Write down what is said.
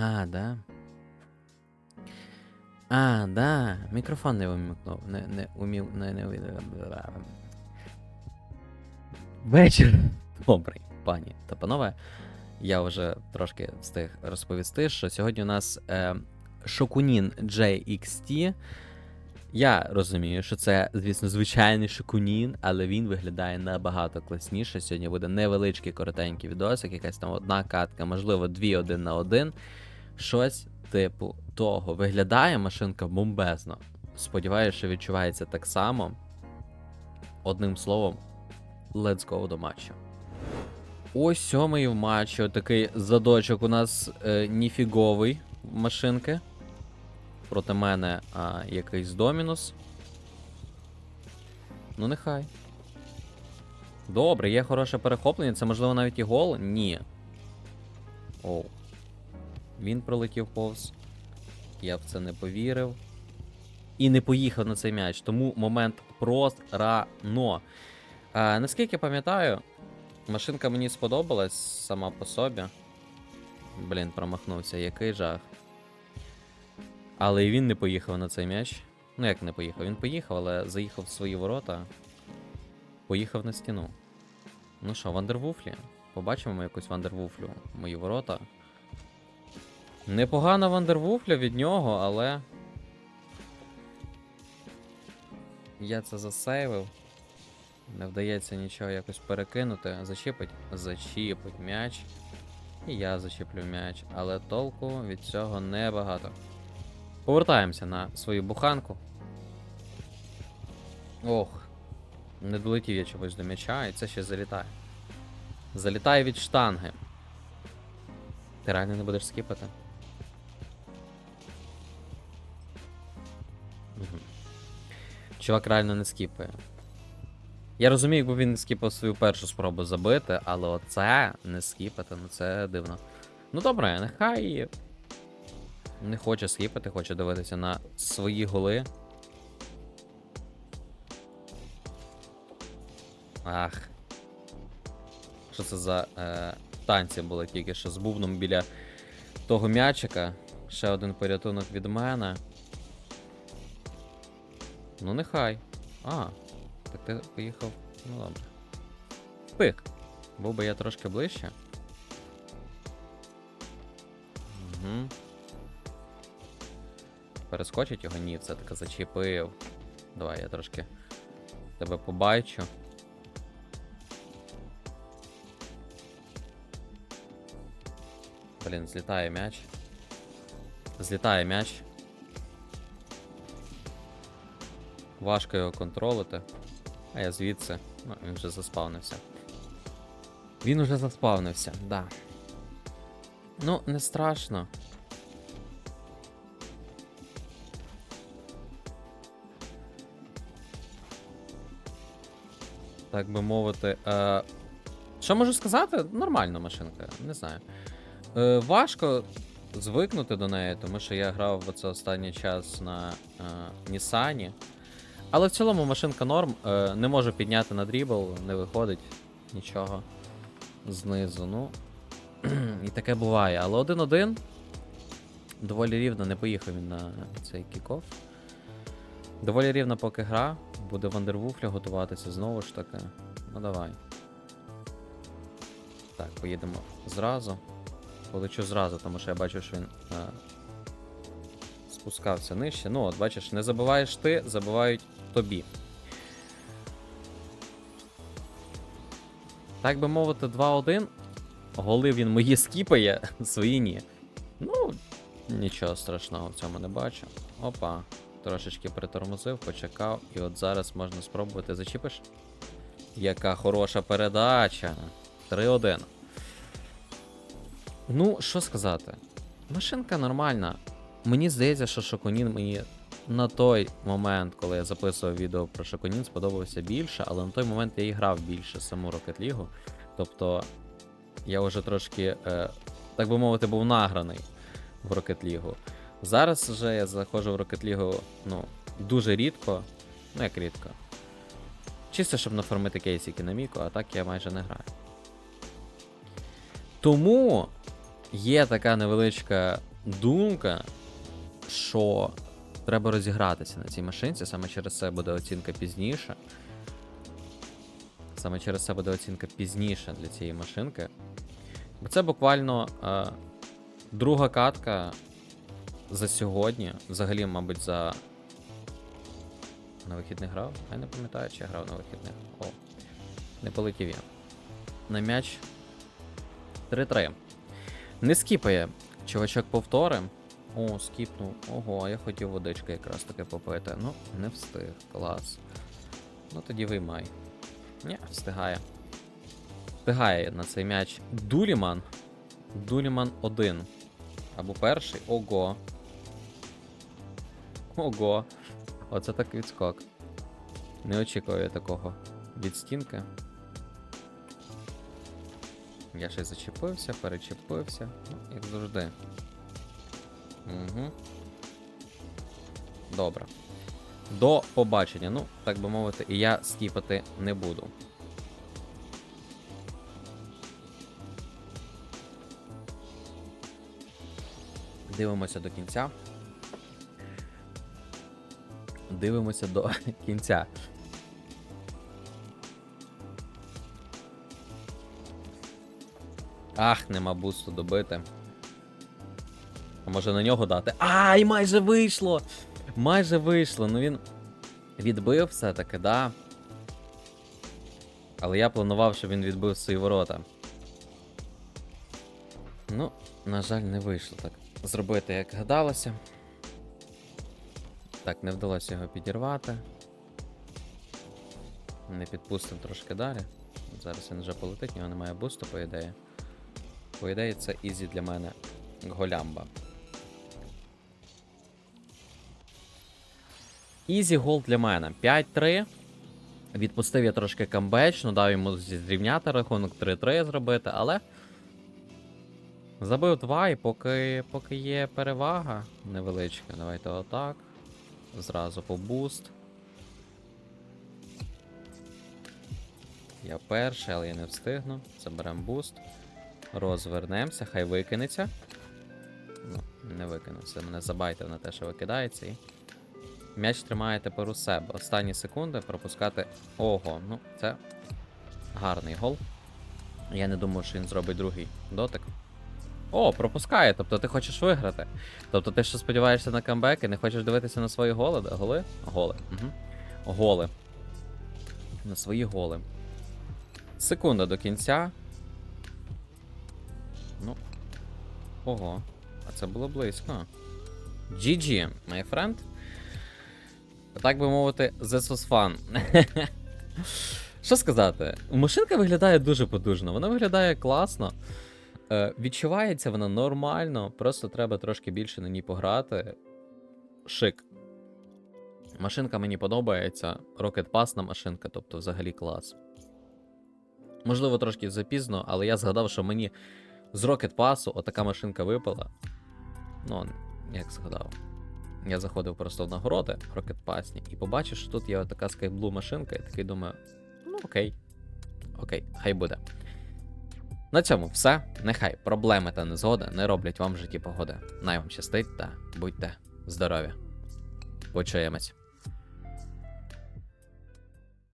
А, да. А, да. Мікрофон не вимикнув. Не, не умів. Не, не, Вечір. Добрий, пані та панове. Я вже трошки встиг розповісти, що сьогодні у нас е, Шокунін JXT. Я розумію, що це, звісно, звичайний шокунін, але він виглядає набагато класніше. Сьогодні буде невеличкий коротенький відосик, якась там одна катка, можливо, дві один на один. Щось типу того. Виглядає машинка бомбезно. Сподіваюся, що відчувається так само. Одним словом, let's go до матчу. Ось сьомий в матчі. Такий задочок у нас е, ніфіговий машинки. Проти мене а, якийсь домінус. Ну, нехай. Добре, є хороше перехоплення. Це можливо навіть і гол? Ні. Оу. Він пролетів повз. Я в це не повірив. І не поїхав на цей м'яч. Тому момент просрано. А, наскільки пам'ятаю, машинка мені сподобалась сама по собі. Блін, промахнувся, який жах. Але і він не поїхав на цей м'яч. Ну як не поїхав? Він поїхав, але заїхав в свої ворота. Поїхав на стіну. Ну що, Вандервуфлі? Побачимо ми якусь Вандервуфлю. Мої ворота. Непогана Вандервуфля від нього, але. Я це засейвив. Не вдається нічого якось перекинути. Зачіпить? Зачіпить м'яч. І я зачіплю м'яч. Але толку від цього небагато. Повертаємося на свою буханку. Ох. Не долетів я чогось до м'яча, і це ще залітає. Залітає від штанги. Ти реально не будеш скіпати? Чувак реально не скіпає. Я розумію, якби він скіпав свою першу спробу забити, але оце не скіпати, ну це дивно. Ну добре, нехай не хоче скіпати, хоче дивитися на свої голи. Ах. Що це за е, танці були тільки що з бубном біля того м'ячика. Ще один порятунок від мене. Ну, нехай. А, так ти поїхав. Ну добре. Пик. Був би я трошки ближче. Угу. Перескочить його? Ні, це таки зачепив. Давай я трошки тебе побачу. Блін, злітає м'яч. Злітає м'яч. Важко його контролити. А я звідси. Ну, він вже заспавнився. Він уже заспавнився, да. Ну, не страшно. Так би мовити. Е, що можу сказати? Нормальна машинка, не знаю. Е, важко звикнути до неї, тому що я грав в це останній час на е, Нісані. Але в цілому машинка норм. Е, не можу підняти на дрібл, не виходить нічого знизу. Ну. І таке буває. Але 1-1. Доволі рівно не поїхав він на цей кікоф. Доволі рівна поки гра. Буде Вандервуфля готуватися знову ж таки. Ну давай. Так, поїдемо зразу. Полечу зразу, тому що я бачу, що він е, спускався нижче. Ну, от бачиш, не забуваєш ти, забувають тобі. Так би мовити, 2-1. Голи він мої скіпає, свої ні. Ну, нічого страшного в цьому не бачу. Опа. Трошечки притормозив, почекав, і от зараз можна спробувати. Зачіпиш? Яка хороша передача. 3-1. Ну, що сказати? Машинка нормальна. Мені здається, що Шокунін мені на той момент, коли я записував відео про Шокунін, сподобався більше, але на той момент я і грав більше саму Rocket League. Тобто я вже трошки, е, так би мовити, був награний в Rocket League. Зараз вже я заходжу в Rocket League, ну, дуже рідко. Ну, як рідко. Чисто, щоб нафармити кейсики на Міко, а так я майже не граю. Тому є така невеличка думка, що треба розігратися на цій машинці, саме через це буде оцінка пізніше. Саме через це буде оцінка пізніше для цієї машинки. Бо це буквально е, друга катка за сьогодні. Взагалі, мабуть, за. На вихідних грав? Я не пам'ятаю, чи я грав на вихідних. О, не полетів я. На м'яч 3-3. Не скіпає. Чувачок повтори. О, скіпнув. Ого, я хотів водички якраз таки попити. Ну, не встиг. Клас. Ну тоді виймай. Ні, встигає. Встигає на цей м'яч Дуліман. Дуліман 1. Або перший. Ого. Ого. Оце так відскок. Не очікую я такого від стінки. Я ще зачепився, перечепився. Ну, як завжди. Угу. Добре. До побачення. Ну, так би мовити, і я скіпати не буду. Дивимося до кінця. Дивимося до кінця. Ах, нема бусту добити. А може на нього дати? Ай, майже вийшло! Майже вийшло. Ну він відбив все-таки, да. Але я планував, щоб він відбив свої ворота. Ну, на жаль, не вийшло так зробити, як гадалося. Так, не вдалося його підірвати. Не підпустимо трошки далі. Зараз він вже полетить, нього немає бусту, по ідеї. По ідеї, це ізі для мене голямба. Ізі гол для мене. 5-3. Відпустив я трошки камбечну, дав йому зрівняти рахунок 3-3 зробити, але. Забив 2 і поки, поки є перевага невеличка. Давайте отак. Зразу по буст. Я перший, але я не встигну. Заберемо буст. Розвернемося, хай викинеться. Ну, не викинувся. Мене забайтив на те, що викидається. М'яч тримає тепер у себе. Останні секунди пропускати. Ого, ну це гарний гол. Я не думаю, що він зробить другий дотик. О, пропускає, тобто ти хочеш виграти. Тобто ти ще сподіваєшся на камбек і не хочеш дивитися на свої голи? Голи? Голи. Угу. Голи. На свої голи. Секунда до кінця. Ну. Ого. А це було близько. GG, my friend. Так би мовити, this was fun. Що сказати? Машинка виглядає дуже потужно, вона виглядає класно. Е, відчувається вона нормально, просто треба трошки більше на ній пограти. Шик. Машинка мені подобається. Rocket Pass на машинка, тобто взагалі клас. Можливо, трошки запізно, але я згадав, що мені з Rocket Pass отака машинка випала. Ну, як згадав. Я заходив просто в нагороди Pass і побачив, що тут є така скайблу машинка, і такий думаю, ну окей. Окей, хай буде. На цьому все. Нехай проблеми та незгоди не роблять вам в житті погоди. Най вам щастить та будьте здорові. Почуємось.